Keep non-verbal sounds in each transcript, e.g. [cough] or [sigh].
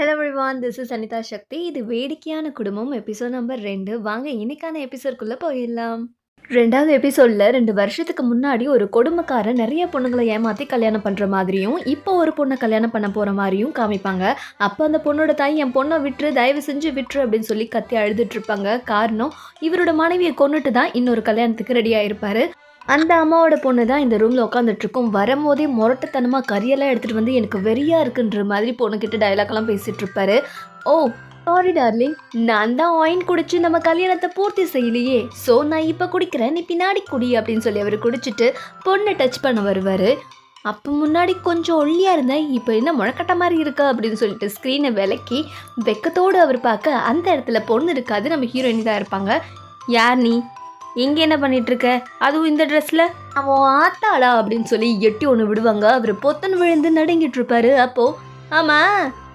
Hello everyone this is Anitha Sakthi இது வேடிக்கையான குடும்பம் எபிசோட் நம்பர் ரெண்டு. வாங்க இன்னைக்கான எபிசோட்குள்ளே போயிடலாம். ரெண்டாவது எபிசோடில் ரெண்டு வருஷத்துக்கு முன்னாடி ஒரு கொடுமைக்காரன் நிறைய பொண்ணுங்களை ஏமாற்றி கல்யாணம் பண்ணுற மாதிரியும் இப்போ ஒரு பொண்ணை கல்யாணம் பண்ண போகிற மாதிரியும் காமிப்பாங்க. அப்போ அந்த பொண்ணோட தாய் என் பொண்ணை விட்டுரு தயவு செஞ்சு விட்டுரு அப்படின்னு சொல்லி கத்தி அழுதுட்டு இருப்பாங்க. காரணம் இவரோட மனைவியை கொண்டுட்டு தான் இன்னொரு கல்யாணத்துக்கு ரெடியாக இருப்பார் அந்த அம்மாவோட பொண்ணு தான் இந்த ரூமில் உட்காந்துட்ருக்கும் வரும்போதே முரட்டத்தனமாக கரியெல்லாம் எடுத்துகிட்டு வந்து எனக்கு வெறியா இருக்குன்ற மாதிரி பொண்ணுக்கிட்ட டயலாக்லாம் பேசிகிட்டு இருப்பாரு. ஓ சாரி டார்லிங் நான் தான் ஒயின் குடிச்சு நம்ம கல்யாணத்தை பூர்த்தி செய்யலையே. ஸோ நான் இப்போ குடிக்கிறேன். நீ பின்னாடி குடி அப்படின்னு சொல்லி அவர் குடிச்சிட்டு பொண்ணை டச் பண்ண வருவார். அப்போ முன்னாடி கொஞ்சம் ஒல்லியாக இருந்தேன் இப்போ என்ன முழக்கட்ட மாதிரி இருக்கா அப்படின்னு சொல்லிட்டு ஸ்க்ரீனை விலக்கி வெக்கத்தோடு அவர் பார்க்க அந்த இடத்துல பொண்ணு இருக்காது. நம்ம ஹீரோயினி தான் இருப்பாங்க. யார் நீ? இங்கே என்ன பண்ணிட்டு இருக்க அதுவும் இந்த ட்ரெஸ்ல அவன் ஆத்தாளா அப்படின்னு சொல்லி எட்டி ஒன்று விடுவாங்க. அவர் பொத்தன் விழுந்து நடுங்கிட்டு இருப்பாரு அப்போ ஆமா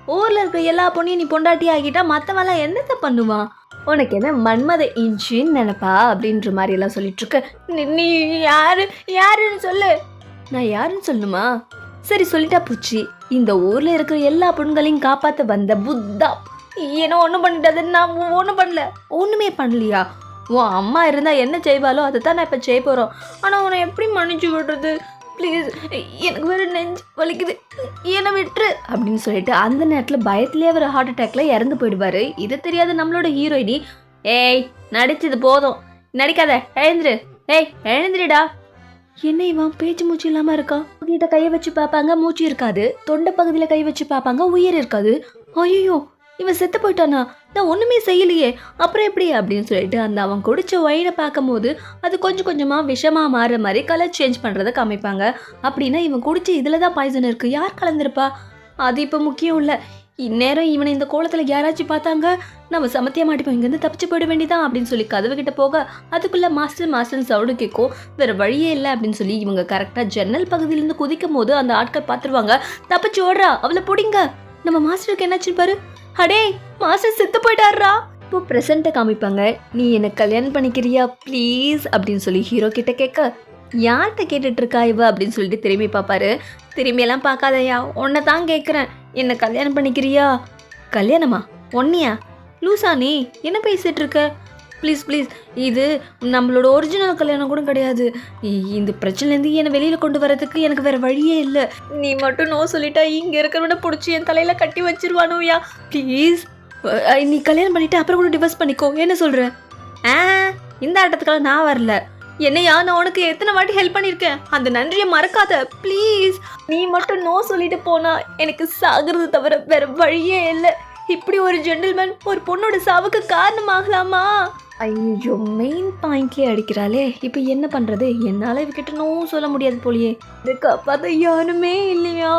ஊர்ல இருக்க எல்லா பொண்ணையும் நீ பொண்டாட்டி ஆகிட்டா மற்றவெல்லாம் என்னத்த பண்ணுவான்? உனக்கு என்ன மன்மத இன்ச்சின்னு நினைப்பா? அப்படின்ற மாதிரி எல்லாம் சொல்லிட்டு இருக்க நீ- யாரு யாருன்னு சொல்லு. நான் யாருன்னு சொல்லணுமா? சரி சொல்லிட்டா பூச்சி. இந்த ஊர்ல இருக்கிற எல்லா பெண்களையும் காப்பாத்த வந்த புத்தா. ஏன்னா ஒன்றும் பண்ணிட்டாது. நான் ஒன்றும் பண்ணல. ஒன்றுமே பண்ணலையா? உன் அம்மா இருந்தால் என்ன செய்வாலோ அதை தான் நான் இப்போ செய்ய போகிறோம் ஆனால் உன்னை எப்படி மன்னிச்சு விடுறது? ப்ளீஸ் எனக்கு வேறு நெஞ்சு வலிக்குது. என்னை விட்டுரு அப்படின்னு சொல்லிட்டு அந்த நேரத்தில் பயத்திலே அவர் ஹார்ட் அட்டாக்ல இறந்து போயிடுவாரு. இது தெரியாத நம்மளோட ஹீரோயினி ஏய் நடிச்சது போதும். நடிக்காத எழுந்துரு. ஏய் எழுந்துருடா. என்ன இவன்? பேச்சு மூச்சு இல்லாமல் இருக்கான் கிட்ட கையை வச்சு பார்ப்பாங்க மூச்சு இருக்காது. தொண்டை பகுதியில் கை வச்சு பார்ப்பாங்க உயிர் இருக்காது. ஐயோ இவன் செத்து போயிட்டானா? நான் ஒன்றுமே செய்யலையே அப்புறம் எப்படி அப்படின்னு சொல்லிட்டு அந்த அவன் குடிச்ச ஒயினை பார்க்கும்போது அது கொஞ்சம் கொஞ்சமாக விஷமாக மாறுற மாதிரி கலர் சேஞ்ச் பண்ணுறதை காமிப்பாங்க. அப்படின்னா இவன் குடிச்ச இதில் தான் பாய்சன் இருக்குது யார் கலந்துருப்பா? அது இப்போ முக்கியம் இல்லை. இந்நேரம் இவனை இந்த கோலத்தில் யாராச்சும் பார்த்தாங்க? நம்ம சமத்திய மாட்டிப்போம் இங்கேருந்து தப்பிச்சு போயிட வேண்டியதான் அப்படின்னு சொல்லி கதவுகிட்ட போக அதுக்குள்ளே மாஸ்டர் மாஸ்டர் சவுண்டு கேட்கும். வேறு வழியே இல்லை அப்படின்னு சொல்லி இவங்க கரெக்டாக ஜன்னல் பகுதியிலேருந்து குதிக்கும் போது அந்த ஆட்கள் பார்த்துருவாங்க. தப்பிச்சு ஓடுறா அவளை பிடிங்க. நம்ம மாஸ்டருக்கு என்னாச்சுன்னு பாரு? அடே மாஸ்டர் செத்து போயிட்டாருடா. இப்போ ப்ரெசண்ட்டை காமிப்பாங்க. நீ என்னை கல்யாணம் பண்ணிக்கிறியா? ப்ளீஸ் அப்படின்னு சொல்லி ஹீரோ கிட்ட கேட்க யார்கிட்ட கேட்டுட்டு இருக்கா இவ? அப்படின்னு சொல்லிட்டு திரும்பி பார்ப்பாரு திரும்பியெல்லாம் பார்க்காதயா உன்னை தான் கேட்குறேன். என்னை கல்யாணம் பண்ணிக்கிறியா? கல்யாணமா? ஒன்னியா? லூசா நீ என்ன பேசிட்டு இருக்க ப்ளீஸ் ப்ளீஸ் இது நம்மளோட ஒரிஜினல் கல்யாணம் கூட கிடையாது. இந்த பிரச்சனைலேருந்து என்னை வெளியில் கொண்டு வரதுக்கு எனக்கு வேறு வழியே இல்லை. நீ மட்டும் நோ சொல்லிட்டா இங்கே இருக்கிறவனை பிடிச்சி என் தலையில் கட்டி வச்சிருவானுயா ப்ளீஸ் நீ கல்யாணம் பண்ணிவிட்டு அப்புறம் கூட டிவர்ஸ் பண்ணிக்கோ. என்ன சொல்கிற ஆ இந்த ஆட்டத்துக்கெல்லாம் நான் வரல. என்னையா நான் உனக்கு எத்தனை வாட்டி ஹெல்ப் பண்ணியிருக்கேன்? அந்த நன்றியை மறக்காத. ப்ளீஸ் நீ மட்டும் நோ சொல்லிட்டு போனா எனக்கு சாகிறது தவிர வேற வழியே இல்லை. இப்படி ஒரு ஜென்டில்மேன் ஒரு பொண்ணோட சாவுக்கு காரணமாகலாமா? ஐயோ மெயின் பாயிண்ட்லேயே அடிக்கிறாளே. இப்போ என்ன பண்ணுறது என்னால் இவகிட்ட நோ சொல்ல முடியாது போலியே. இது காப்பாற்ற யாருமே இல்லையா?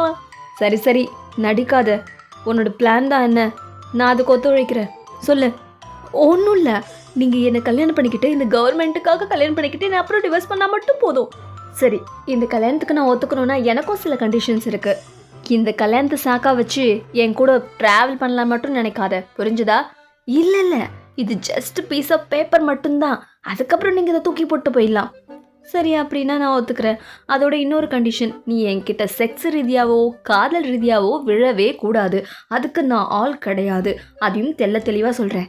சரி சரி. நடிக்காத. உன்னோட பிளான் தான் என்ன? நான் அதுக்கு ஒத்துழைக்கிறேன். சொல்லு. ஒன்றும் இல்லை. நீங்கள் என்னை கல்யாணம் பண்ணிக்கிட்டு இந்த கவர்மெண்ட்டுக்காக கல்யாணம் பண்ணிக்கிட்டு நான் அப்புறம் டிவர்ஸ் பண்ணால் மட்டும் போதும். சரி இந்த கல்யாணத்துக்கு நான் ஒத்துக்கணும்னா எனக்கும் சில கண்டிஷன்ஸ் இருக்குது இந்த கல்யாணத்தை சாக்கா வச்சு என் கூட ட்ராவல் பண்ணலாம் மட்டும் நினைக்காத. புரிஞ்சுதா? இல்லை இல்லை. இது ஜஸ்ட் பீஸ் ஆஃப் பேப்பர் மட்டும்தான். அதுக்கப்புறம் நீங்கள் இதை தூக்கி போட்டு போயிடலாம். சரி அப்படின்னா நான் ஒத்துக்கிறேன். அதோட இன்னொரு கண்டிஷன் நீ என்கிட்ட செக்ஸ் ரீதியாவோ காதல் ரீதியாவோ விழவே கூடாது. அதுக்கு நான் ஆள் கிடையாது. அதையும் தெள்ள தெளிவாக சொல்கிறேன்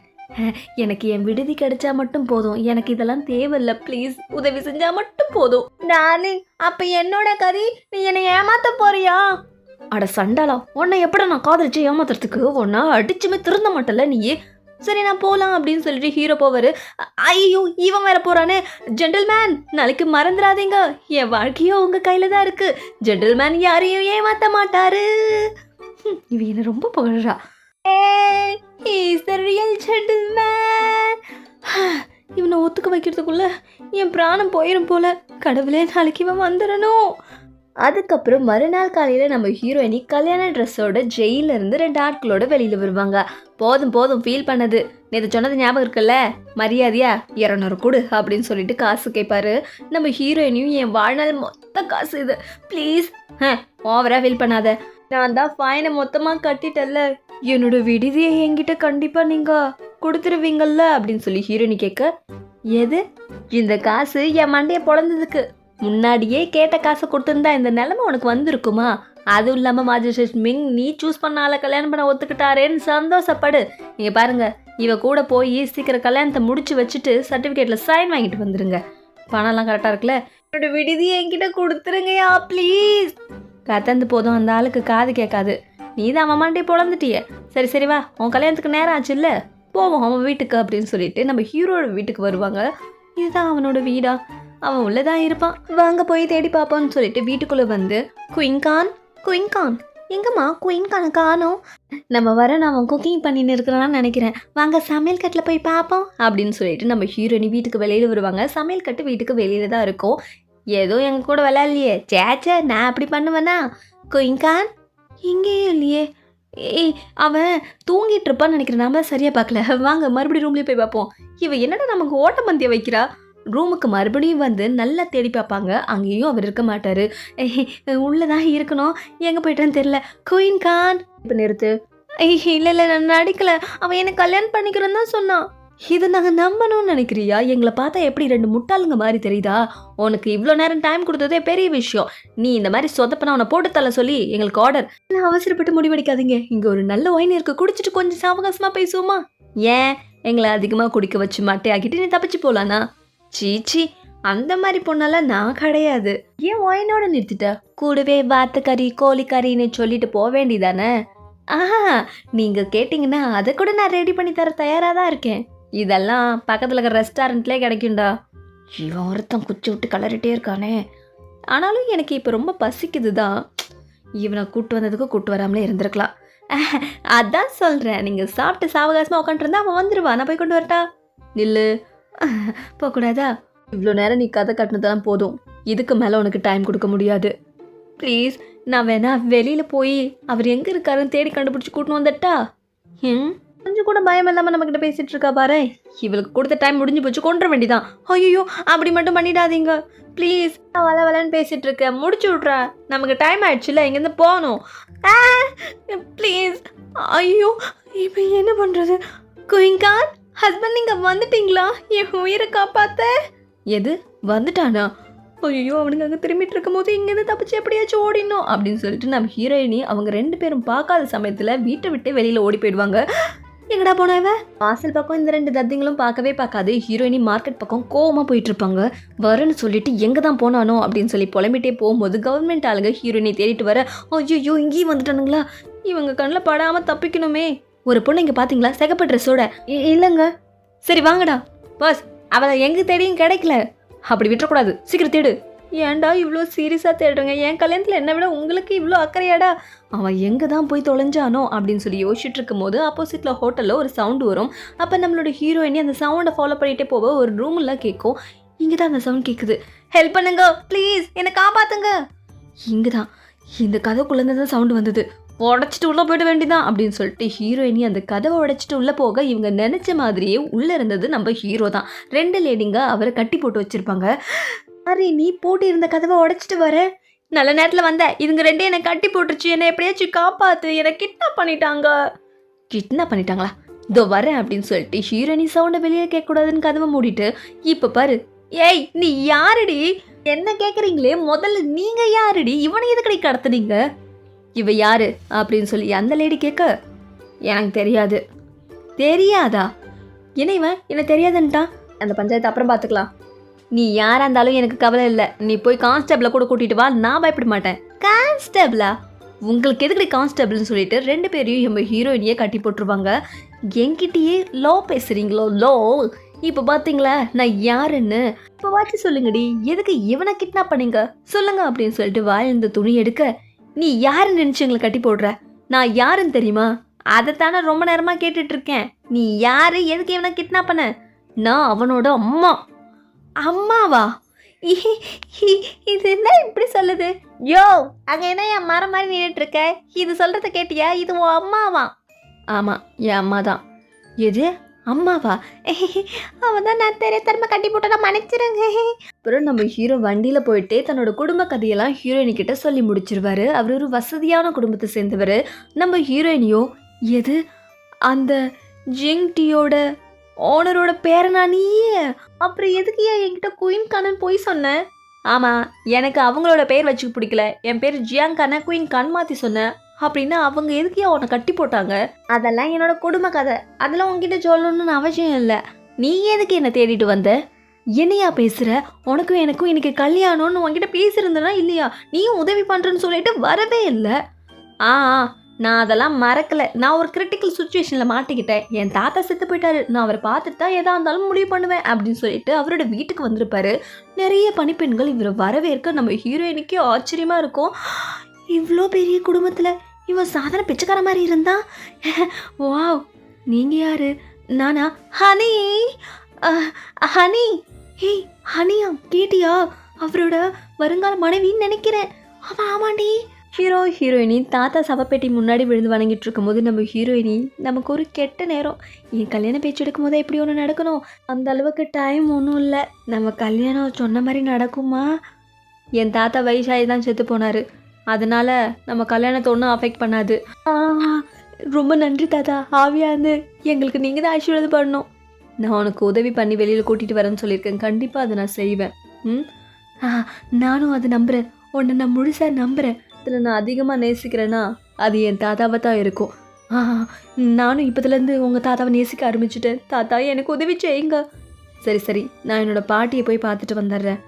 எனக்கு என் விடுதி கிடைச்சா மட்டும் போதும். எனக்கு இதெல்லாம் தேவையில்ல ப்ளீஸ் உதவி செஞ்சா மட்டும் போதும். டார்லிங் அப்ப என்னோட கதி? நீ என்னை ஏமாத்த போறியா? அட சண்டாளா உன்னை எப்படி நான் காதலிச்சு ஏமாத்துறதுக்கு? உன்னை அடிச்சுமே திருந்த மாட்டல நீ சரி நான் போகலாம் அப்படின்னு சொல்லிட்டு ஹீரோ போவார். ஐயோ இவன் வேற போகிறானே ஜென்டல்மேன் நாளைக்கு மறந்துடாதீங்க. என் வாழ்க்கையும் உங்கள் கையில் தான் இருக்குது ஜென்டல்மேன் யாரையும் ஏமாற்ற மாட்டாரு. ஹம், இவ என்ன ரொம்ப புகழறா. இஸ் த ரியல் ஜென்டல்மேன் இவனை ஒத்துக்க வைக்கிறதுக்குள்ள என் பிராணம் போயிடும் போல. கடவுளே நாளைக்கு இவன் வந்துடணும். அதுக்கப்புறம் மறுநாள் காலையில் நம்ம ஹீரோயினி கல்யாண ட்ரெஸ்ஸோட ஜெயிலிருந்து ரெண்டு ஆட்களோட வெளியில் வருவாங்க. போதும் போதும் ஃபீல் பண்ணது. நேற்று சொன்னது ஞாபகம் இருக்குல்ல? மரியாதையா இரநூறு கொடு அப்படின்னு சொல்லிட்டு காசு கேட்பாரு நம்ம ஹீரோயினியும் என் வாழ்நாள் மொத்த காசு இது. ப்ளீஸ் ஓவராக ஃபீல் பண்ணாத. நான் தான் ஃபைனை மொத்தமாக கட்டிட்டல்ல என்னோட விடுதியை என்கிட்ட கண்டிப்பாக நீங்கள் கொடுத்துருவீங்கல்ல அப்படின்னு சொல்லி ஹீரோயினி கேட்க எது? இந்த காசு என் மண்டையை பிறந்ததுக்கு முன்னாடியே கேட்ட காசை கொடுத்துருந்தா இந்த நிலமை உனக்கு வந்திருக்குமா? அதுவும் இல்லாமல் மாஜிஸ்ட்ரேட் மிங் நீ சூஸ் பண்ணால கல்யாணம் பண்ண ஒத்துக்கிட்டாரேன்னு சந்தோஷப்படு. நீங்கள் பாருங்க இவ கூட போய் சீக்கிரம் கல்யாணத்தை முடிச்சு வச்சுட்டு சர்டிஃபிகேட்டில் சைன் வாங்கிட்டு வந்துருங்க. பணம்லாம் கரெக்டாக இருக்குல்ல? என்னோட விடுதி என்கிட்ட கொடுத்துருங்கயா ப்ளீஸ் கத்தந்து போதும் அந்த ஆளுக்கு காது கேட்காது. நீ தான் அவன் பொழந்துட்டிய. சரி சரி வா. உன் கல்யாணத்துக்கு நேரம் ஆச்சு இல்லை போவோம் அவன் வீட்டுக்கு அப்படின்னு சொல்லிட்டு நம்ம ஹீரோட வீட்டுக்கு வருவாங்க. இதுதான் அவனோட வீடா? அவன் உள்ளதான் இருப்பான். வாங்க போய் தேடி பார்ப்போம்னு சொல்லிட்டு வீட்டுக்குள்ளே வந்து குயின்கான் குயின்கான். எங்கம்மா குயின்கானை காணும். நம்ம வர நான் அவன் குக்கிங் பண்ணின்னு இருக்கிறான்னு நினைக்கிறேன். வாங்க சமையல் கட்டில் போய் பார்ப்போம் அப்படின்னு சொல்லிட்டு நம்ம ஹீரோனி வீட்டுக்கு வெளியில் வருவாங்க. சமையல் கட்டு வீட்டுக்கு வெளியில தான் இருக்கும். ஏதோ எங்கள் கூட விளையாடலையே. சேச்சே நான் அப்படி பண்ணுவேனா? குயின்கான்? எங்கேயும் இல்லையே. ஏய் அவன் தூங்கிட்டு இருப்பான்னு நினைக்கிறேன். நாம சரியாக பார்க்கல. வாங்க மறுபடியும் ரூம்லேயே போய் பார்ப்போம். இவன் என்னடா நமக்கு ஓட்டமந்தியம் வைக்கிறா? ரூமுக்கு மறுபடியும் வந்து நல்லா தேடி பார்ப்பாங்க. அங்கேயும் அவர் இருக்க மாட்டார். உள்ளதான் இருக்கணும். எங்கே போயிட்டான்னு தெரியல. குயின் கான் இப்போ நிறுத்து. இல்லை இல்லை நான் நடிக்கல. அவன் எனக்கு கல்யாணம் பண்ணிக்கிறேன்னு தான் சொன்னான். இதை நாங்கள் நம்பணும்னு நினைக்கிறியா? எங்களை பார்த்தா எப்படி ரெண்டு முட்டாளுங்க மாதிரி தெரியுதா? உனக்கு இவ்வளோ நேரம் டைம் கொடுத்ததே பெரிய விஷயம். நீ இந்த மாதிரி சொதப்பன அவனை போட்டு தள்ள சொல்லி எங்களுக்கு ஆர்டர் நான் அவசரப்பட்டு முடிவெடுக்காதீங்க. இங்கே ஒரு நல்ல ஒயின் இருக்கு. குடிச்சிட்டு கொஞ்சம் சாவகாசமாக பேசுவோமா? ஏன்? எங்களை அதிகமாக குடிக்க வச்சு மட்டையாக்கிட்டு நீ தப்பிச்சு போலானா? சீச்சி அந்த மாதிரி பொண்ணெல்லாம் நான் கிடையாது. ஏன் ஒயனோட நிறுத்திட்ட? கூடவே வாத்துக்கறி கோழிக்கறின்னு சொல்லிட்டு போக வேண்டிதானே ஆஹா நீங்கள் கேட்டிங்கன்னா அதை கூட நான் ரெடி பண்ணி தர தயாராக தான் இருக்கேன். இதெல்லாம் பக்கத்தில் இருக்கிற ரெஸ்டாரண்ட்லேயே கிடைக்கும்டா. இவன் ஒருத்தன் குச்சி விட்டு கலரிட்டே இருக்கானே. ஆனாலும் எனக்கு இப்போ ரொம்ப பசிக்குது தான் இவனை கூட்டு வந்ததுக்கு கூட்டு வராமலே இருந்திருக்கலாம். அதான் சொல்கிறேன் நீங்கள் சாப்பிட்டு சாவகாசமாக உட்காந்துருந்தா அவன் வந்துடுவான் நான் போய் கொண்டு வரட்டா? நில்லு. [laughs] போகக்கூடாதா? இவ்வளோ நேரம் நீ கதை கட்டினதெல்லாம் போதும். இதுக்கு மேலே உனக்கு டைம் கொடுக்க முடியாது. ப்ளீஸ் நான் வேணா வெளியில் போய் அவர் எங்கே இருக்காருன்னு தேடி கண்டுபிடிச்சி கூட்டின்னு வந்துட்டா? ம் கொஞ்சம் கூட பயம் இல்லாமல் நம்மக்கிட்ட பேசிகிட்டு இருக்கா பாரு. இவளுக்கு கொடுத்த டைம் முடிஞ்சு போச்சு கொண்டுற வேண்டிதான். ஐயோ அப்படி மட்டும் பண்ணிடாதீங்க. ப்ளீஸ் நான் வள வளன்னு பேசிகிட்டு இருக்கேன். முடிச்சு விட்றேன் நமக்கு டைம் ஆயிடுச்சுல இங்கேருந்து போகணும். ப்ளீஸ் ஐயோ இப்போ என்ன பண்ணுறது குயிங்கான் ஹஸ்பண்ட் நீங்கள் வந்துட்டீங்களா? என் உயிரை காப்பாத்த. எது? வந்துட்டானா? ஐயோ அவனுங்க அங்கே திரும்பிட்டு இருக்கும்போது இங்கேருந்து தப்பிச்சு எப்படியாச்சும் ஓடினோம் அப்படின்னு சொல்லிட்டு நம்ம ஹீரோயினி அவங்க ரெண்டு பேரும் பார்க்காத சமயத்தில் வீட்டை விட்டு வெளியில் ஓடி போயிடுவாங்க. எங்கடா போனா வாசல் பக்கம் இந்த ரெண்டு தத்திங்களும் பார்க்கவே பார்க்காது. ஹீரோயினி மார்க்கெட் பக்கம் கோவமாக போயிட்டு இருப்பாங்க. வரேன்னு சொல்லிட்டு எங்கே தான் போனானோ அப்படின்னு சொல்லி புலம்பிட்டே போகும்போது கவர்மெண்ட் ஆளுங்க ஹீரோயினை தேடிட்டு வர ஐயோ இங்கேயும் வந்துட்டானுங்களா? இவங்க கண்ணில் படாமல் தப்பிக்கணுமே. ஒரு பொண்ணு இங்கே பார்த்தீங்களா சிகப்பு ட்ரெஸ்ஸோட இல்லைங்க. சரி வாங்கடா. பாஸ் அவளை எங்கே தேடியும் கிடைக்கல. அப்படி விட்டுறக்கூடாது. சீக்கிரம் தேடு. ஏன்டா இவ்வளோ சீரியஸாக தேடுறேங்க? என் கல்யாணத்தில் என்ன விட உங்களுக்கு இவ்வளோ அக்கறையாடா? அவன் எங்கே தான் போய் தொலைஞ்சானோ அப்படின்னு சொல்லி யோசிச்சுட்டு இருக்கும்போது ஆப்போசிட்டில் ஹோட்டலில் ஒரு சவுண்டு வரும். அப்போ நம்மளோட ஹீரோயினி அந்த சவுண்டை ஃபாலோ பண்ணிகிட்டே போக ஒரு ரூமில் கேட்கும் இங்கே தான் அந்த சவுண்ட் கேட்குது ஹெல்ப் பண்ணுங்க. ப்ளீஸ் என்னை காப்பாத்துங்க. இங்கே தான் இந்த கதைக்குள்ளேருந்து தான் சவுண்டு வந்தது. உடச்சிட்டு உள்ளே போயிட வேண்டிதான் அப்படின்னு சொல்லிட்டு ஹீரோயினி அந்த கதவை உடைச்சிட்டு உள்ளே போக இவங்க நினச்ச மாதிரியே உள்ளே இருந்தது நம்ம ஹீரோ தான். ரெண்டு லேடிங்க அவரை கட்டி போட்டு வச்சிருப்பாங்க. அரே நீ போட்டு இருந்த கதவை உடைச்சிட்டு வர. நல்ல நேரத்தில் வந்த. இதுங்க ரெண்டே என்னை கட்டி போட்டுருச்சு. என்னை எப்படியாச்சும் காப்பாற்று என்னை கிட்னாப் பண்ணிட்டாங்க. கிட்னாப் பண்ணிட்டாங்களா? இதோ வரேன் அப்படின்னு சொல்லிட்டு ஹீரோயினி சவுண்டை வெளியே கேட்கக்கூடாதுன்னு கதவை மூடிட்டு இப்போ பாரு. ஏய் நீ யாருடி? என்ன கேட்குறீங்களே முதல்ல நீங்கள் யாருடி? இவனை எதுக்கடி கடத்துனீங்க? இவ யாரு அப்படின்னு சொல்லி அந்த லேடி கேட்க எனக்கு தெரியாது. தெரியாதா? என்ன இவன் என்ன தெரியாதுன்ட்டான் அந்த பஞ்சாயத்து அப்புறம் பார்த்துக்கலாம் நீ யாராக இருந்தாலும் எனக்கு கவலை இல்லை. நீ போய் கான்ஸ்டபிளை கூட கூட்டிகிட்டு வா. நான் பயப்பட மாட்டேன். கான்ஸ்டபிளா உங்களுக்கு எதுக்கடி கான்ஸ்டபிள்னு சொல்லிட்டு ரெண்டு பேரையும் நம்ம ஹீரோயினியே கட்டி போட்டுருவாங்க. என்கிட்டயே லோ பேசுறீங்களோ? லோ இப்போ பார்த்தீங்களா நான் யாருன்னு? இப்போ வாட்சி சொல்லுங்கடி. எதுக்கு இவனை கிட்னாப் பண்ணீங்க? சொல்லுங்க அப்படின்னு சொல்லிட்டு வாயிலிருந்து துணி எடுக்க நீ யாரு நினச்சி எங்களை கட்டி போடுற? நான் யாருன்னு தெரியுமா? அதைத்தானே ரொம்ப நேரமாக கேட்டுட்டு இருக்கேன் நீ யாரு எதுக்கு இவனை கிட்னாப் பண்ண? நான் அவனோட அம்மா. அம்மாவா? இது என்ன இப்படி சொல்லுது? யோ அங்க என்ன என் மரம் மாதிரி நின்றுட்டு இருக்க? இது சொல்றத கேட்டியா? இது உன் அம்மாவா? ஆமா என் அம்மா தான் எது? அம்மாவா? [laughs] அவன் தான் நான் தெரிய திரும்ப கட்டி போட்டு மன்னிச்சிருங்க. [laughs] அப்புறம் நம்ம ஹீரோ வண்டியில் போயிட்டு தன்னோட குடும்ப கதையெல்லாம் ஹீரோயினி கிட்ட சொல்லி முடிச்சிருவாரு. அவர் ஒரு வசதியான குடும்பத்தை சேர்ந்தவர். நம்ம ஹீரோயினியோ? எது? அந்த ஜிங் டீயோட ஓனரோட பேரனா நீயே அப்புறம் எதுக்கு ஏன் என்கிட்ட குயின் கானன் போய் சொன்னேன் ஆமாம் எனக்கு அவங்களோட பேர் வச்சுக்க பிடிக்கல. என் பேர் ஜியாங் கண்ணா குயின் கண் மாற்றி சொன்னேன் அப்படின்னு அவங்க எதுக்கு அவனை கட்டி போட்டாங்க? அதெல்லாம் என்னோட குடும்ப கதை. அதெல்லாம் உன்கிட்ட சொல்லணும்னு அவசியம் இல்லை. நீ எதுக்கு என்னை தேடிட்டு வந்த? என்னையா பேசுகிற உனக்கும் எனக்கும் இன்னைக்கு கல்யாணம்னு உன்கிட்ட பேசியிருந்தனா இல்லையா? நீயும் உதவி பண்ணுறேன்னு சொல்லிட்டு வரவே இல்லை. ஆ நான் அதெல்லாம் மறக்கல. நான் ஒரு கிரிட்டிக்கல் சுச்சுவேஷனில் மாட்டிக்கிட்டேன். என் தாத்தா செத்து போயிட்டாரு. நான் அவரை பார்த்துட்டு தான் எதா இருந்தாலும் முடிவு பண்ணுவேன் அப்படின்னு சொல்லிட்டு அவரோட வீட்டுக்கு வந்திருப்பாரு. நிறைய பணிப்பெண்கள் இவரை வரவேற்க நம்ம ஹீரோயினுக்கே ஆச்சரியமாக இருக்கும். இவ்வளோ பெரிய குடும்பத்தில் இவன் சாதாரண பிச்சைக்கார மாதிரி இருந்தா? வாவ் நீங்கள் யாரு? நானா? ஹனி! ஹனி! ஹேய் ஹனியா கேட்டியா? அவரோட வருங்கால மனைவின்னு நினைக்கிறேன். ஆமாம் ஆமாண்டி. ஹீரோ ஹீரோயினி தாத்தா சவப்பேட்டி முன்னாடி விழுந்து வணங்கிட்டு இருக்கும்போது நம்ம ஹீரோயினி நமக்கு ஒரு கெட்ட நேரம். என் கல்யாண பேச்சு எடுக்கும்போது எப்படி ஒன்று நடக்கணும். அந்த அளவுக்கு டைம் ஒன்றும் இல்லை. நம்ம கல்யாணம் சொன்ன மாதிரி நடக்குமா? என் தாத்தா வயசாகி தான் செத்து போனார். அதனால நம்ம கல்யாணத்தை ஒன்றும் அஃபெக்ட் பண்ணாது. ரொம்ப நன்றி தாத்தா. ஆவியா இருந்து எங்களுக்கு நீங்கள் தான் ஆசீர்வாதம் பண்ணணும். நான் உனக்கு உதவி பண்ணி வெளியில் கூட்டிகிட்டு வரேன்னு சொல்லியிருக்கேன். கண்டிப்பாக அதை நான் செய்வேன். ம்? ஆ நானும் அதை நம்புகிறேன் உன்னை நான் முழுசாக நம்புகிறேன் இதில் நான் அதிகமாக நேசிக்கிறேன்னா அது என் தாத்தாவை தான் இருக்கும். ஆ நானும் இப்போதுலேருந்து உங்கள் தாத்தாவை நேசிக்க ஆரம்பிச்சுட்டேன். தாத்தா எனக்கு உதவி செய்யுங்க. சரி சரி. நான் என்னோடய பாட்டியை போய் பார்த்துட்டு வந்துடுறேன்.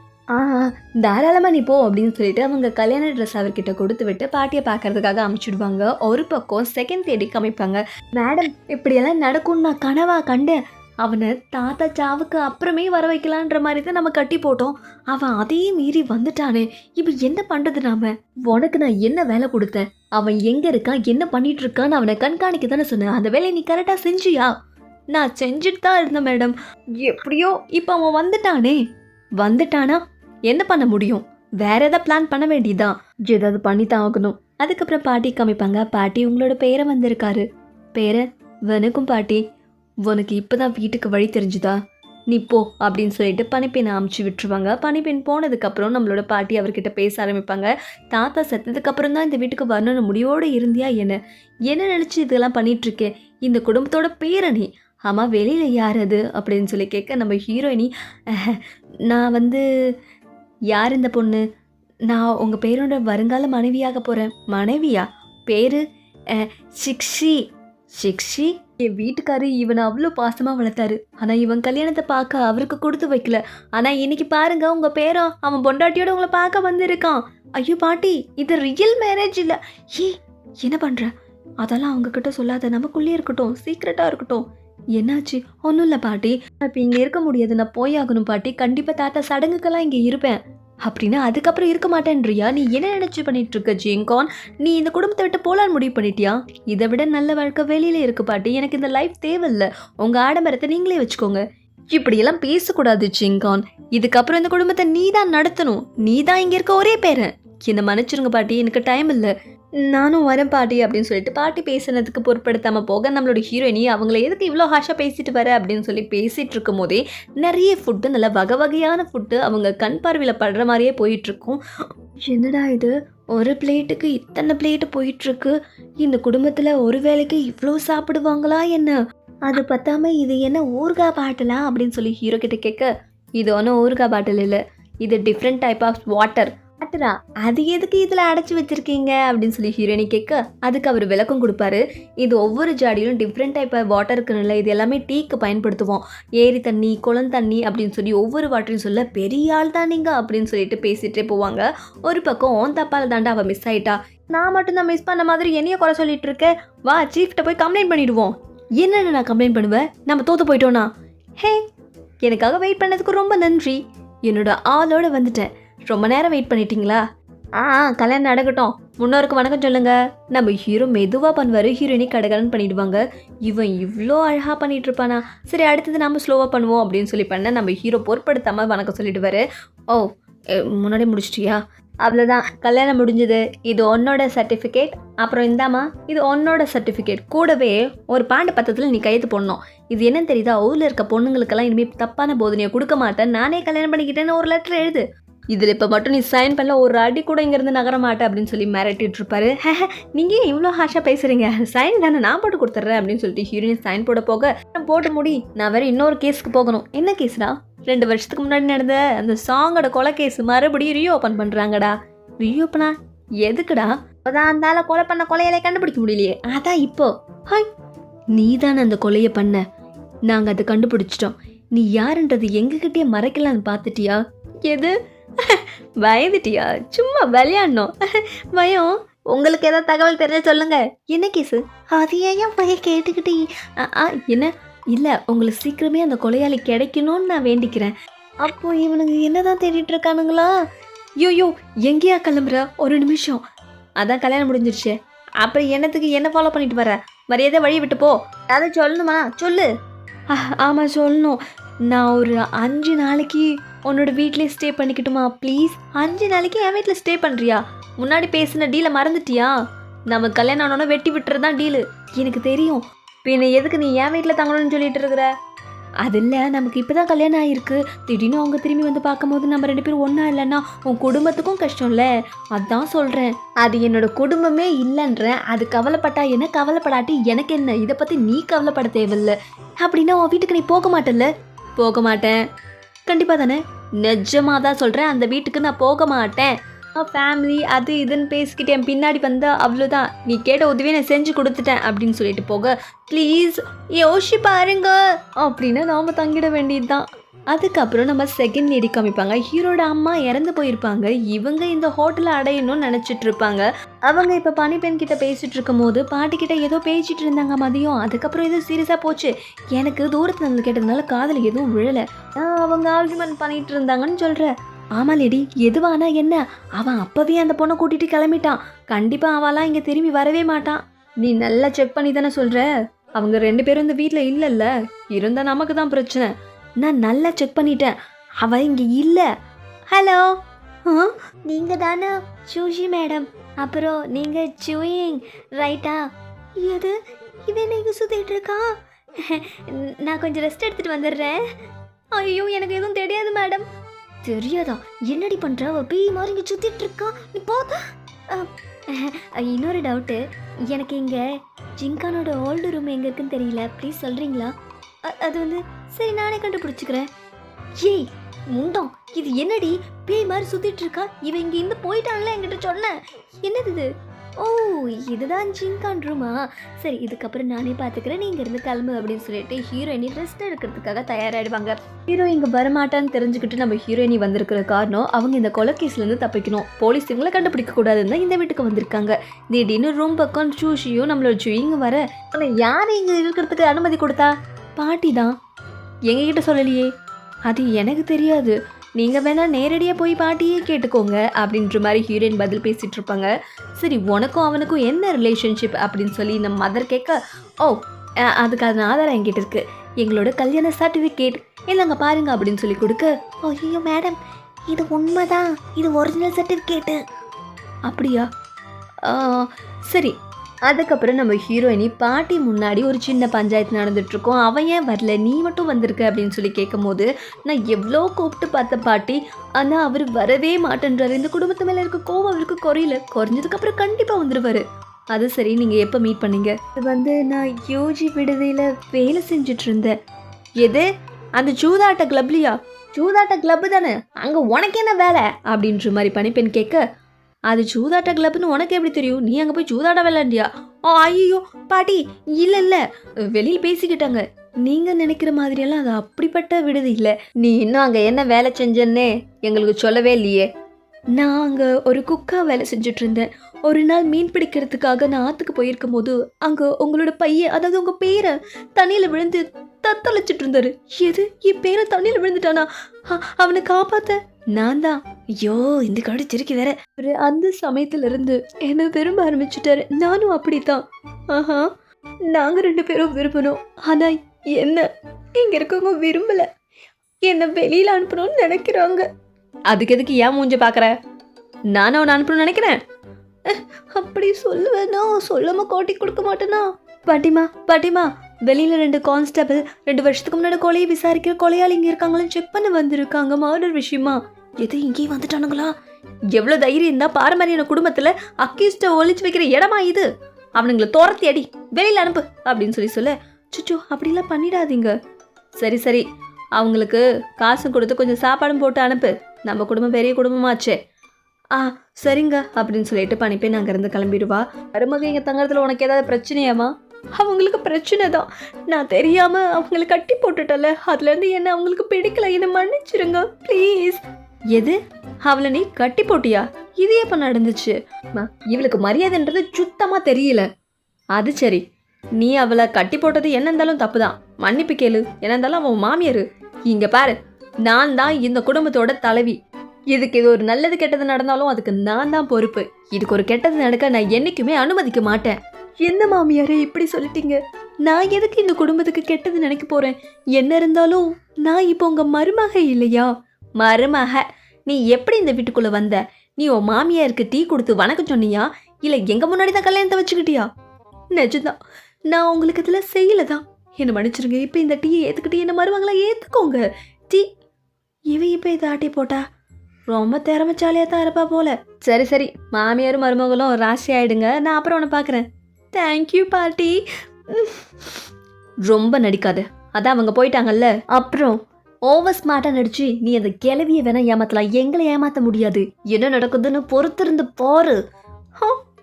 தாராளமாக நீ போ அப்படின்னு சொல்லிட்டு அவங்க கல்யாண ட்ரெஸ் அவர்கிட்ட கொடுத்து விட்டு பாட்டியை பார்க்கறதுக்காக அமைச்சிடுவாங்க. ஒரு பக்கம் செகண்ட் தேடி அமைப்பாங்க மேடம் இப்படியெல்லாம் நடக்கும்னு நான் கனவா கண்டேன். அவனை தாத்தா சாவுக்கு அப்புறமே வர வைக்கலான்ற மாதிரி தான் நம்ம கட்டி போட்டோம். அவன் அதையே மீறி வந்துட்டானே. இப்போ என்ன பண்ணுறது நாம? உனக்கு நான் என்ன வேலை கொடுத்தேன்? அவன் எங்கே இருக்கான்? என்ன பண்ணிட்டு இருக்கான்னு அவனை கண்காணிக்க தானே சொன்னேன். அந்த வேலையை நீ கரெக்டாக செஞ்சியா? நான் செஞ்சுட்டு தான் இருந்தேன் மேடம் எப்படியோ இப்போ அவன் வந்துட்டானே. வந்துட்டானா? என்ன பண்ண முடியும்? வேற ஏதாவது பிளான் பண்ண வேண்டியதான் ஏதாவது பண்ணி தான் ஆகணும். அதுக்கப்புறம் பாட்டி காமிப்பாங்க. பாட்டி உங்களோட பேரை வந்திருக்காரு. பேரை வணக்கம் பாட்டி. உனக்கு இப்போதான் வீட்டுக்கு வழி தெரிஞ்சுதா? நீ போ அப்படின்னு சொல்லிட்டு பனிப்பெண்ணை அமுச்சு விட்டுருவாங்க. பனிப்பெண் போனதுக்கப்புறம் நம்மளோட பாட்டி அவர்கிட்ட பேச ஆரம்பிப்பாங்க. தாத்தா செத்ததுக்கப்புறம் தான் இந்த வீட்டுக்கு வரணும்னு முடிவோடு இருந்தியா என்ன? என்ன நினச்சி இதெல்லாம் பண்ணிகிட்ருக்கேன் இந்த குடும்பத்தோட பேரணி ஆமாம் வெளியில் யார் அது? அப்படின்னு சொல்லி கேட்க நம்ம ஹீரோயினி நான் வந்து யார் இந்த பொண்ணு? நான் உங்கள் பேரோட வருங்கால மனைவியாக போகிறேன் மனைவியா? பேர் சிக்ஷி. சிக்ஷி? என் வீட்டுக்காரு இவனை அவ்வளோ பாசமாக வளர்த்தாரு. ஆனால் இவன் கல்யாணத்தை பார்க்க அவருக்கு கொடுத்து வைக்கல. ஆனால் இன்னைக்கு பாருங்க உங்கள் பேரும் அவன் பொண்டாட்டியோட உங்களை பார்க்க வந்திருக்கான். ஐயோ பாட்டி இது ரியல் மேரேஜ் இல்லை. ஏ என்ன பண்ணுற அதெல்லாம் அவங்கக்கிட்ட சொல்லாத. நமக்குள்ளேயே இருக்கட்டும். சீக்ரெட்டாக இருக்கட்டும். என்னாச்சு? ஒன்றும் இல்லை பாட்டி. இப்போ இங்கே இருக்க முடியாது. நான் போய் ஆகணும் பாட்டி. கண்டிப்பாக தாத்தா சடங்குக்கெல்லாம் இங்கே இருப்பேன். அப்படின்னா அதுக்கப்புறம் இருக்க மாட்டேன்றியா? நீ என்ன நினச்சி பண்ணிட்டு இருக்க ஜிங்கான் நீ இந்த குடும்பத்தை விட்டு போலான்னு முடிவு பண்ணிட்டியா? இதை விட நல்ல வாழ்க்கை வெளியில இருக்கு பாட்டி. எனக்கு இந்த லைஃப் தேவையில்ல. உங்க ஆடம்பரத்தை நீங்களே வச்சுக்கோங்க. இப்படியெல்லாம் பேசக்கூடாது ஜிங்கான் இதுக்கப்புறம் இந்த குடும்பத்தை நீ தான் நடத்தணும். நீ தான் இங்க இருக்க ஒரே பேரன். என்னை மன்னிச்சிருங்க பாட்டி. எனக்கு டைம் இல்லை. நானும் வரேன் பாட்டி அப்படின்னு சொல்லிட்டு பாட்டி பேசுனதுக்கு பொருட்படுத்தாம போக நம்மளோட ஹீரோயினி அவங்கள எதுக்கு இவ்வளோ ஹாஷாக பேசிட்டு வர அப்படின்னு சொல்லி பேசிகிட்டு இருக்கும் போதே நிறைய ஃபுட்டு நல்ல வகை வகையான ஃபுட்டு அவங்க கண் பார்வையில் படுற மாதிரியே போயிட்டுருக்கும். என்னடா இது? ஒரு பிளேட்டுக்கு இத்தனை பிளேட்டு போயிட்டுருக்கு. இந்த குடும்பத்தில் ஒரு வேளைக்கு இவ்வளோ சாப்பிடுவாங்களா என்ன? அது பத்தாம இது என்ன ஊறுகாய் பாட்டிலா அப்படின்னு சொல்லி ஹீரோ கிட்ட கேட்க இது ஒன்றும் ஊறுகாய் பாட்டில் இல்லை. இது டிஃப்ரெண்ட் டைப் ஆஃப் வாட்டர் வாட்டரா அது எதுக்கு இதில் அடைச்சி வச்சிருக்கீங்க? அப்படின்னு சொல்லி ஹீரோயினி கேட்க அதுக்கு அவர் விளக்கம் கொடுப்பாரு. இது ஒவ்வொரு ஜாடியிலும் டிஃப்ரெண்ட் டைப் ஆஃப் வாட்டர் இருக்குன்னு இது எல்லாமே டீக்கு பயன்படுத்துவோம். ஏரி தண்ணி குளம் தண்ணி அப்படின்னு சொல்லி ஒவ்வொரு வாட்டரையும் சொல்ல பெரிய ஆள் தான் நீங்கள் அப்படின்னு சொல்லிட்டு பேசிகிட்டே போவாங்க. ஒரு பக்கம் ஓன் தப்பால் தாண்டா அவள் மிஸ் ஆயிட்டா. நான் மட்டும் தான் மிஸ் பண்ண மாதிரி என்னைய குறை சொல்லிட்டு இருக்கேன் வா சீஃப்ட்ட போய் கம்ப்ளைண்ட் பண்ணிடுவோம். என்னென்ன நான் கம்ப்ளைண்ட் பண்ணுவேன்? நம்ம தோத்து போயிட்டோனா ஹே எனக்காக வெயிட் பண்ணதுக்கு ரொம்ப நன்றி. என்னோட ஆளோட வந்துட்டேன். ரொம்ப நேரம் வெயிட் பண்ணிட்டீங்களா? ஆ கல்யாணம் நடக்கட்டும். முன்னோருக்கு வணக்கம் சொல்லுங்க. நம்ம ஹீரோ மெதுவாக பண்ணுவார் ஹீரோயினி கடகடன் பண்ணிடுவாங்க. இவன் இவ்வளோ அழகாக பண்ணிட்டு இருப்பானா சரி அடுத்தது நம்ம ஸ்லோவாக பண்ணுவோம் அப்படின்னு சொல்லி பண்ண நம்ம ஹீரோ பொருட்படுத்தாமல் வணக்கம் சொல்லிடுவார். ஓ முன்னாடி முடிச்சிட்டியா? அவ்வளோதான் கல்யாணம் முடிஞ்சது. இது உன்னோட சர்டிஃபிகேட் அப்புறம் இந்தாம்மா இது உன்னோட சர்டிஃபிகேட் கூடவே ஒரு பாண்டு பத்தத்தில் நீ கையெழுத்து போடணும். இது என்னன்னு தெரியுதா? ஊரில் இருக்க பொண்ணுங்களுக்கெல்லாம் இனிமேல் தப்பான போதனையை கொடுக்க மாட்டேன் நானே கல்யாணம் பண்ணிக்கிட்டேன்னு ஒரு லெட்டர் எழுது. இதில் இப்போ மட்டும் நீ சைன் பண்ணல ஒரு அடி கூட இங்கேருந்து நகர மாட்டேன் அப்படின்னு சொல்லி மிரட்டிட்டு இருப்பாரு நீங்கள் இவ்வளோ ஹாஷாக பேசுகிறீங்க சைன் தானே நான் போட்டு கொடுத்துட்றேன் அப்படின்னு சொல்லிட்டு ஹீரோயின் சைன் போட போக நான் போட்டு முடி நான் வேறு இன்னொரு கேஸுக்கு போகணும். என்ன கேஸ்டா ரெண்டு வருஷத்துக்கு முன்னாடி நடந்த அந்த சாங்கோட கொலை கேஸ் மறுபடியும் ரீஓப்பன் பண்ணுறாங்கடா ரீஓப்பனா எதுக்குடா? அப்போதான் அந்தால கொலை பண்ண கொலையில கண்டுபிடிக்க முடியலையே. அதான் இப்போ. ஹாய் நீ தானே அந்த கொலையை பண்ண. நாங்கள் அதை கண்டுபிடிச்சிட்டோம். நீ யாருன்றது எங்ககிட்டயே மறைக்கலான்னு பார்த்துட்டியா? எது? [laughs] பயந்துட்டியா? சும்மா விளையாடணும். [laughs] பயம். உங்களுக்கு ஏதாவது தகவல் தெரிஞ்ச சொல்லுங்க. என்ன கேஸு அது ஏன் பையன் கேட்டுக்கிட்டே. என்ன? இல்லை உங்களுக்கு சீக்கிரமே அந்த கொலையாளி கிடைக்கணும்னு நான் வேண்டிக்கிறேன். அப்போ இவனுங்க என்னதான் தேடிட்டு இருக்கானுங்களா? யோயோ எங்கேயா கிளம்புற? ஒரு நிமிஷம். அதான் கல்யாணம் முடிஞ்சிருச்சு. அப்புறம் என்னத்துக்கு என்ன ஃபாலோ பண்ணிட்டு வர? மரியாதை வழி விட்டு போ. அதை சொல்லணுமா? சொல்லு. ஆமாம் சொல்லணும். நான் ஒரு அஞ்சு நாளைக்கு உன்னோட வீட்லேயே ஸ்டே பண்ணிக்கிட்டுமா ப்ளீஸ் அஞ்சு நாளைக்கு என் வீட்டில் ஸ்டே பண்ணுறியா முன்னாடி பேசின டீலை மறந்துட்டியா? நம்ம கல்யாணம் ஆனோன்னா வெட்டி விட்டுறது தான் டீலு எனக்கு தெரியும். பின்ன எதுக்கு நீ என் வீட்டில் தங்கணும்னு சொல்லிட்டு இருக்கிற? அது இல்லை நமக்கு இப்போ தான் கல்யாணம் ஆகிருக்கு திடீர்னு அவங்க திரும்பி வந்து பார்க்கும்போது நம்ம ரெண்டு பேரும் ஒன்றா இல்லைன்னா உன் குடும்பத்துக்கும் கஷ்டம்ல அதான் சொல்கிறேன் அது என்னோட குடும்பமே இல்லைன்றேன். அது கவலைப்பட்டா என்ன கவலைப்படாட்டி? எனக்கு என்ன? இதை பற்றி நீ கவலைப்பட தேவையில்ல. அப்படின்னா உன் வீட்டுக்கு நீ போக மாட்டல்ல? போக மாட்டேன் கண்டிப்பாக தானே? நிஜமாக தான் சொல்கிறேன் அந்த வீட்டுக்கு நான் போக மாட்டேன் ஃபேமிலி அது இதுன்னு பேசிக்கிட்டு என் பின்னாடி வந்தால் அவ்வளோதான் நீ கேட்ட உதவியை நான் செஞ்சு கொடுத்துட்டேன் அப்படின்னு சொல்லிட்டு போக ப்ளீஸ் யோசி பாருங்க அப்படின்னு நாம் தங்கிட வேண்டியதுதான். அதுக்கப்புறம் நம்ம செகண்ட் லேடி காமிப்பாங்க. ஹீரோட அம்மா இறந்து போயிருப்பாங்க. இவங்க இந்த ஹோட்டலை அடையணும்னு நினச்சிட்டு இருப்பாங்க. அவங்க இப்போ பனிப்பெண் கிட்ட பேசிட்டு இருக்கும் போது பாட்டி கிட்ட ஏதோ பேசிட்டு இருந்தாங்க மதியம். அதுக்கப்புறம் எதுவும் சீரியஸாக போச்சு. எனக்கு தூரத்தில் இருந்து கேட்டதுனால காதில் எதுவும் விழலை. நான் அவங்க ஆர்குமெண்ட் பண்ணிட்டு இருந்தாங்கன்னு சொல்கிறேன் ஆமா லேடி எதுவானா என்ன? அவன் அப்போவே அந்த பொண்ணை கூட்டிட்டு கிளம்பிட்டான். கண்டிப்பாக அவளாம் இங்கே திரும்பி வரவே மாட்டான். நீ நல்லா செக் பண்ணி தானே சொல்கிற அவங்க ரெண்டு பேரும் இந்த வீட்டில் இல்லைல்ல. இருந்தால் நமக்கு தான் பிரச்சனை. நான் நல்லா செக் பண்ணிட்டேன். அவ இங்க இல்ல. ஹலோ நீங்க தானே சூஷி மேடம் அப்புறம் நீங்க சூயிங் ரைட்டா எது? இவன் நீங்க சுத்திட்டு இருக்கான் நான் கொஞ்சம் ரெஸ்ட் எடுத்துட்டு வந்துடுறேன். ஐயோ எனக்கு எதுவும் தெரியாது மேடம் தெரியாதா? என்னடி பண்ற? அவ பேய் மாதிரி இங்க சுத்திட்டு இருக்கா? நீ போத இன்னொரு டவுட்டு எனக்கு இங்கே ஜிங்கானோட ஓல்டு ரூம் எங்கே இருக்குன்னு தெரியல. ப்ளீஸ் சொல்கிறீங்களா அது வந்து சரி நானே கண்டுபிடிச்சிக்கிறேன். ஏய் முண்டம் இது என்னடி? பேய் மாதிரி சுத்திட்டு இருக்கா? இவ இங்க இருந்து போயிட்டான்ல என்கிட்ட சொன்னேன் என்னது இது? ஓ இதுதான் ஜிங்கான் ரூமா? சரி இதுக்கப்புறம் நானே பார்த்துக்கிறேன் நீங்கள் இருந்து கிளம்பு அப்படின்னு சொல்லிட்டு ஹீரோயினி ரெஸ்ட் எடுக்கிறதுக்காக தயாராகிடுவாங்க ஹீரோ இங்கே வரமாட்டான்னு தெரிஞ்சுக்கிட்டு நம்ம ஹீரோயினி வந்திருக்கிற காரணம் அவங்க இந்த கொலகேஸ்லேருந்து தப்பிக்கணும். போலீஸ் இவங்களை கண்டுபிடிக்க கூடாதுன்னு தான் இந்த வீட்டுக்கு வந்திருக்காங்க. திடீர்னு ரூம் பக்கம் சூஷியும் நம்மளோட சுயிங்க வர ஆனால் யார் இங்கே இருக்கிறதுக்கு அனுமதி கொடுத்தா? பாட்டி தான். எங்ககிட்ட சொல்லலையே. அது எனக்கு தெரியாது. நீங்க வேணா நேரடியாக போய் பாட்டியே கேட்டுக்கோங்க அப்படின்ற மாதிரி ஹீரோயின் பதில் பேசிட்டு இருப்பாங்க. சரி உனக்கும் அவனுக்கும் என்ன ரிலேஷன்ஷிப் அப்படின்னு சொல்லி நம்ம மதர் கேட்க ஓ அதுக்கான ஆதாரம் என்கிட்ட இருக்கு. எங்களோட கல்யாண சர்டிஃபிகேட் இல்லைங்க பாருங்க அப்படின்னு சொல்லி கொடுக்க ஐயோ மேடம் இது உண்மைதான். இது ஒரிஜினல் சர்டிஃபிகேட்டு அப்படியா? சரி அதுக்கப்புறம் நம்ம ஹீரோயினி பாட்டி முன்னாடி ஒரு சின்ன பஞ்சாயத்து நடந்துட்டுருக்கோம். அவன் ஏன் வரல? நீ மட்டும் வந்திருக்க அப்படின்னு சொல்லி கேட்கும்போது நான் எவ்வளோ கூப்பிட்டு பார்த்த பாட்டி ஆனால் அவர் வரவே மாட்டேன்றாரு. இந்த குடும்பத்து மேலே இருக்க கோவம் அவருக்கு குறையில. குறைஞ்சதுக்கப்புறம் கண்டிப்பாக வந்துடுவார் அது சரி நீங்கள் எப்போ மீட் பண்ணீங்க? இது வந்து நான் யூஜி விடுதியில் வேலை செஞ்சுட்டு இருந்தேன் எது? அந்த சூதாட்ட கிளப்லையா சூதாட்ட கிளப்பு தானே. அங்கே உனக்கு என்ன வேலை? அப்படின்ற மாதிரி பணிப்பெண் கேட்க அது சூதாட்ட கிளப்னு உனக்கு எப்படி தெரியும்? நீ அங்கே போய் சூதாட விளையாண்டியா ஓ ஐயோ பாட்டி இல்லை இல்லை. வெளியில் பேசிக்கிட்டாங்க. நீங்கள் நினைக்கிற மாதிரியெல்லாம் அது அப்படிப்பட்ட விடுதி இல்லை. நீ இன்னும் அங்கே என்ன வேலை செஞ்சேன்னே எங்களுக்கு சொல்லவே இல்லையே. நான் அங்கே ஒரு குக்கா வேலை செஞ்சுட்டு இருந்தேன் ஒரு நாள் மீன் பிடிக்கிறதுக்காக நான் ஆற்றுக்கு போயிருக்கும் போது அங்கே உங்களோட பையன் அதாவது உங்கள் பேரை தண்ணியில் விழுந்து தத்தளிச்சிட்டு இருந்தாரு எது? என் பேரை தண்ணியில் விழுந்துட்டானா? அவனை காப்பாத்த. நான் தான். ஐயோ இந்த காடு சிரிக்கி வேற. அவரு அந்த சமயத்துல இருந்து என்னை விரும்ப ஆரம்பிச்சுட்டாரு. நானும் அப்படித்தான். ஆஹா நாங்க ரெண்டு பேரும் விரும்பணும். ஆனா என்ன? இங்க இருக்கவங்க விரும்பல. என்னை வெளியில அனுப்பணும்னு நினைக்கிறாங்க. அதுக்கு எதுக்கு ஏன் மூஞ்ச பாக்குற? நானும் அவனை அனுப்பணும்னு நினைக்கிறேன். அப்படி சொல்லுவேனா? சொல்லாம கோட்டி கொடுக்க மாட்டேனா? பாட்டிமா பாட்டிமா வெளியில ரெண்டு கான்ஸ்டபிள் ரெண்டு வருஷத்துக்கு முன்னாடி கொலையை விசாரிக்கிற கொலையாளி இங்க இருக்காங்களான்னு செக் பண்ண வந்திருக்காங்க. மர்டர் விஷயமா? எது இங்கேயும் வந்துட்டானுங்களா? எவ்வளோ தைரியம் தான் பாரம்பரிய குடும்பத்தில் அக்கீஸ்ட ஒழிச்சு வைக்கிற இடமா இது? அவனுங்களை துரத்தி அடி வெளியில் அனுப்பு அப்படின்னு சொல்லி சொல்ல சுச்சோ அப்படிலாம் பண்ணிடாதீங்க. சரி சரி அவங்களுக்கு காசு கொடுத்து கொஞ்சம் சாப்பாடும் போட்டு அனுப்பு. நம்ம குடும்பம் பெரிய குடும்பமாச்சே. ஆ சரிங்க அப்படின்னு சொல்லிட்டு நாங்கள் அங்கேருந்து கிளம்பிடுவா. மருமக இங்கே தங்குறதுல உனக்கு ஏதாவது பிரச்சனையாமா அவங்களுக்கு பிரச்சனை தான். நான் தெரியாமல் அவங்கள கட்டி போட்டுட்டல அதுலேருந்து என்ன அவங்களுக்கு பிடிக்கல என்னை மன்னிச்சிருங்க ப்ளீஸ். எது? அவளை நீ கட்டி போட்டியா? இது எப்போ நடந்துச்சு? இவளுக்கு மரியாதைன்றது சுத்தமாக தெரியல. அது சரி. நீ அவளை கட்டி போட்டது என்ன இருந்தாலும் தப்பு தான் மன்னிப்பு கேளு. என்ன இருந்தாலும் அவன் மாமியார். இங்க பாரு. நான் தான் இந்த குடும்பத்தோட தலைவி. இதுக்கு இது ஒரு நல்லது கெட்டது நடந்தாலும் அதுக்கு நான் தான் பொறுப்பு. இதுக்கு ஒரு கெட்டது நடக்க நான் என்னைக்குமே அனுமதிக்க மாட்டேன். என்ன மாமியாரே இப்படி சொல்லிட்டீங்க? நான் எதுக்கு இந்த குடும்பத்துக்கு கெட்டது நினைக்க போறேன்? என்ன இருந்தாலும் நான் இப்போ உங்க மருமக இல்லையா? மருமக நீ எப்படி இந்த வீட்டுக்குள்ளே வந்த? நீ உன் மாமியாருக்கு டீ கொடுத்து வணக்கம் சொன்னியா? இல்லை எங்கள் முன்னாடி தான் கல்யாணத்தை வச்சுக்கிட்டியா? நிஜம்தான். நான் உங்களுக்கு இதில் செய்யல தான் என்னை மன்னிச்சிருங்க இப்போ இந்த டீயை ஏற்றுக்கிட்டு என்ன மருமங்களா ஏற்றுக்கோங்க டீ. இவை இப்போ இதை ஆட்டி போட்டா? ரொம்ப திறமைச்சாலியாக தான் இருப்பா போல. சரி சரி. மாமியாரும் மருமகளும் ராசி ஆயிடுங்க. நான் அப்புறம் உன்னை பார்க்குறேன் தேங்க்யூ பாட்டி. ரொம்ப நடிக்காது. அதான் அவங்க போயிட்டாங்கல்ல. அப்புறம்? ஓவர் ஸ்மார்ட்டாக நடிச்சு நீ அந்த கிளவியை வேணா ஏமாத்தலாம். எங்களை ஏமாற்ற முடியாது. என்ன நடக்குதுன்னு பொறுத்திருந்து பாரு.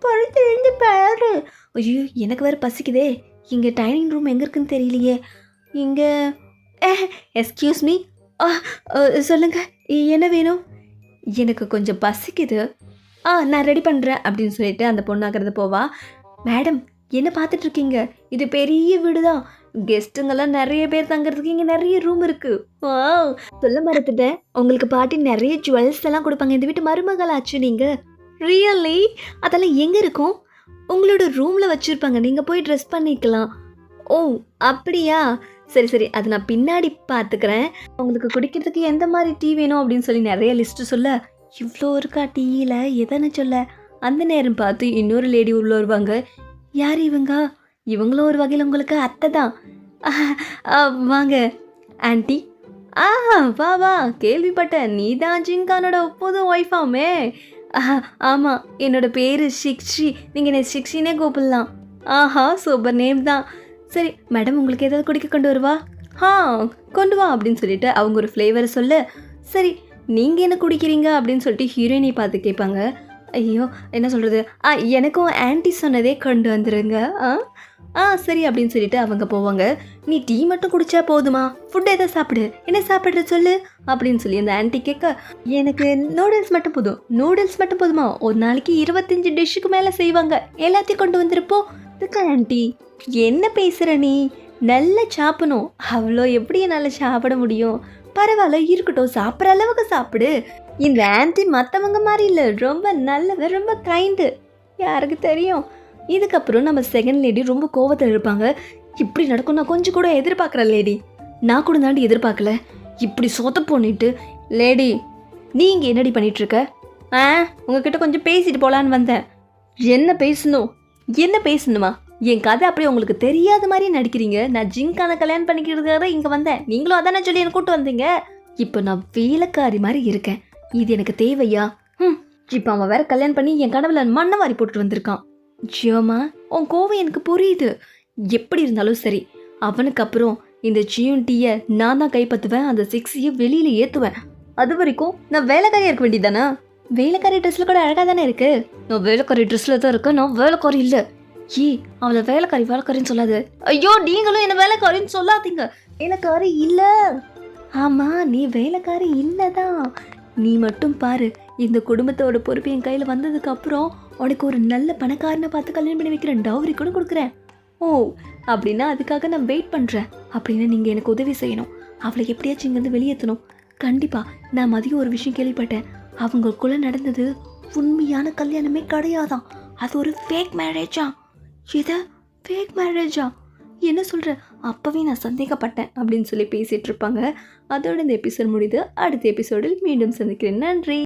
பொறுத்திருந்து பாரு. ஐயோ எனக்கு வேறு பசிக்குதே. இங்கே டைனிங் ரூம் எங்கே இருக்குன்னு தெரியலையே. இங்கே எஸ்கியூஸ் மீ சொல்லுங்க. என்ன வேணும்? எனக்கு கொஞ்சம் பசிக்குது. ஆ நான் ரெடி பண்ணுறேன் அப்படின்னு சொல்லிட்டு அந்த பொண்ணாகிறது போவா. மேடம் என்ன பார்த்துட்ருக்கீங்க இது பெரிய வீடு தான் கெஸ்ட்டுங்கெல்லாம் நிறைய பேர் தங்குறதுக்கு இங்கே நிறைய ரூம் இருக்குது ஓ சொல்ல மறந்துட்டேன். உங்களுக்கு பாட்டி நிறைய ஜுவல்ஸ் எல்லாம் கொடுப்பாங்க. இந்த வீட்டு மருமகள் ஆச்சு நீங்கள் ரியலி அதெல்லாம் எங்கே இருக்கும்? உங்களோட ரூமில் வச்சுருப்பாங்க. நீங்கள் போய் ட்ரெஸ் பண்ணிக்கலாம். ஓ அப்படியா? சரி சரி. அது நான் பின்னாடி பார்த்துக்கிறேன். உங்களுக்கு குடிக்கிறதுக்கு எந்த மாதிரி டீ வேணும் அப்படின்னு சொல்லி நிறைய லிஸ்ட்டு சொல்ல. இவ்வளோ இருக்கா டீயில் எதனை சொல்ல. அந்த நேரம் பார்த்து இன்னொரு லேடி உள்ள வருவாங்க. யார் இவங்க? இவங்களும் ஒரு வகையில் உங்களுக்கு அத்தை தான். வாங்க. ஆன்ட்டி ஆஹா வா வா. கேள்விப்பட்டேன் நீ தான் ஜிங்கானோட புது ஒய்ஃபாமே ஆமாம் என்னோட பேர் சிக்ஷி. நீங்கள் என்ன சிக்ஷினே கூப்பிடலாம். ஆஹா சூப்பர் நேம் தான். சரி மேடம் உங்களுக்கு ஏதாவது குடிக்க கொண்டு வருவா? ஆ கொண்டு வா அப்படின்னு சொல்லிட்டு அவங்க ஒரு ஃப்ளேவரை சொல்ல. சரி நீங்கள் என்ன குடிக்கிறீங்க அப்படின்னு சொல்லிட்டு ஹீரோயினை பார்த்து கேட்பாங்க. ஐயோ என்ன சொல்கிறது ஆ எனக்கும் ஆன்ட்டி சொன்னதே கொண்டு வந்துடுங்க ஆ? ஆ சரி அப்படின்னு சொல்லிட்டு அவங்க போவாங்க. நீ டீ மட்டும் குடிச்சா போதுமா? ஃபுட் எதை சாப்பிடு. என்ன சாப்பிட்ற சொல்லு? அப்படின்னு சொல்லி அந்த ஆன்டி கேட்க எனக்கு நூடுல்ஸ் மட்டும் போதும். நூடுல்ஸ் மட்டும் போதுமா? ஒரு நாளைக்கு இருபத்தஞ்சு டிஷ்ஷுக்கு மேலே செய்வாங்க. எல்லாத்தையும் கொண்டு வந்திருப்போ? இதுக்கு ஆன்டி என்ன பேசுகிற நீ? நல்லா சாப்பிடணும். அவ்வளோ எப்படி என்னால் சாப்பிட முடியும்? பரவாயில்ல இருக்கட்டும். சாப்பிட்ற அளவுக்கு சாப்பிடு. இந்த ஆன்டி மற்றவங்க மாதிரி இல்லை. ரொம்ப நல்லவ ரொம்ப கைண்டு யாருக்கு தெரியும்? இதுக்கப்புறம் நம்ம செகண்ட் லேடி ரொம்ப கோவத்தில் இருப்பாங்க. இப்படி நடக்கும் நான் கொஞ்சம் கூட எதிர்பார்க்குறேன் லேடி நான் கூட தாண்டி எதிர்பார்க்கல. இப்படி சொத்த போனிட்டு லேடி நீங்கள் என்னடி பண்ணிட்டு இருக்க ஆ உங்ககிட்ட கொஞ்சம் பேசிட்டு போலான்னு வந்தேன். என்ன பேசணும்? என்ன பேசணுமா? என் கதை அப்படியே உங்களுக்கு தெரியாத மாதிரி நடிக்கிறீங்க. நான் ஜிங்கான கல்யாணம் பண்ணிக்கிறதுக்காக தான் இங்கே வந்தேன். நீங்களும் அதானே சொல்லி என்ன கூட்டு வந்தீங்க? இப்போ நான் வேலைக்காரி மாதிரி இருக்கேன். இது எனக்கு தேவையா? ம் இப்போ அவன் வேற கல்யாணம் பண்ணி என் கனவுல மண்ணை வாரி போட்டுட்டு வந்திருக்கான். ஜியோமா உன் கோவம் எனக்கு புரியுது. எப்படி இருந்தாலும் சரி அவனுக்கு அப்புறம் இந்த ஜியோன் டீயை நான் தான் கைப்பற்றுவேன் அந்த சிக்ஸியை வெளியில் ஏற்றுவேன் அது வரைக்கும் நான் வேலைக்காரியாக இருக்க வேண்டியதானே வேலைக்காரி ட்ரெஸ்ஸில் கூட அழகாக தானே இருக்கு? நான் வேலைக்காரி ட்ரெஸ்ஸில் தான் இருக்கேன் நான் வேலைக்காரி இல்லை. ஏ அவளை வேலைக்காரி வேலைக்காரின்னு சொல்லாது. ஐயோ நீங்களும் என்ன வேலைக்காரின்னு சொல்லாதீங்க. வேலைக்காரி இல்லை. ஆமாம் நீ வேலைக்காரி இல்லைதான். நீ மட்டும் பாரு இந்த குடும்பத்தோட பொறுப்பு என் கையில் வந்ததுக்கப்புறம் உனக்கு ஒரு நல்ல பணக்காரனை பார்த்து கல்யாணம் பண்ணி வைக்கிறேன் டவுரி கூட கொடுக்குறேன். ஓ அப்படின்னா அதுக்காக நான் வெயிட் பண்ணுறேன் அப்படின்னு நீங்கள் எனக்கு உதவி செய்யணும். அவளை எப்படியாச்சும் இங்கேருந்து வெளியேற்றணும் கண்டிப்பாக நான் மதியம் ஒரு விஷயம் கேள்விப்பட்டேன். அவங்களுக்குள்ளே நடந்தது உண்மையான கல்யாணமே கிடையாதான். அது ஒரு ஃபேக் மேரேஜா எதை? ஃபேக் மேரேஜா என்ன சொல்கிற அப்போவே நான் சந்தேகப்பட்டேன் அப்படின்னு சொல்லி பேசிகிட்டு இருப்பாங்க. அதோட இந்த எபிசோட் முடியுது அடுத்த எபிசோடில் மீண்டும் சந்திக்கிறேன். நன்றி!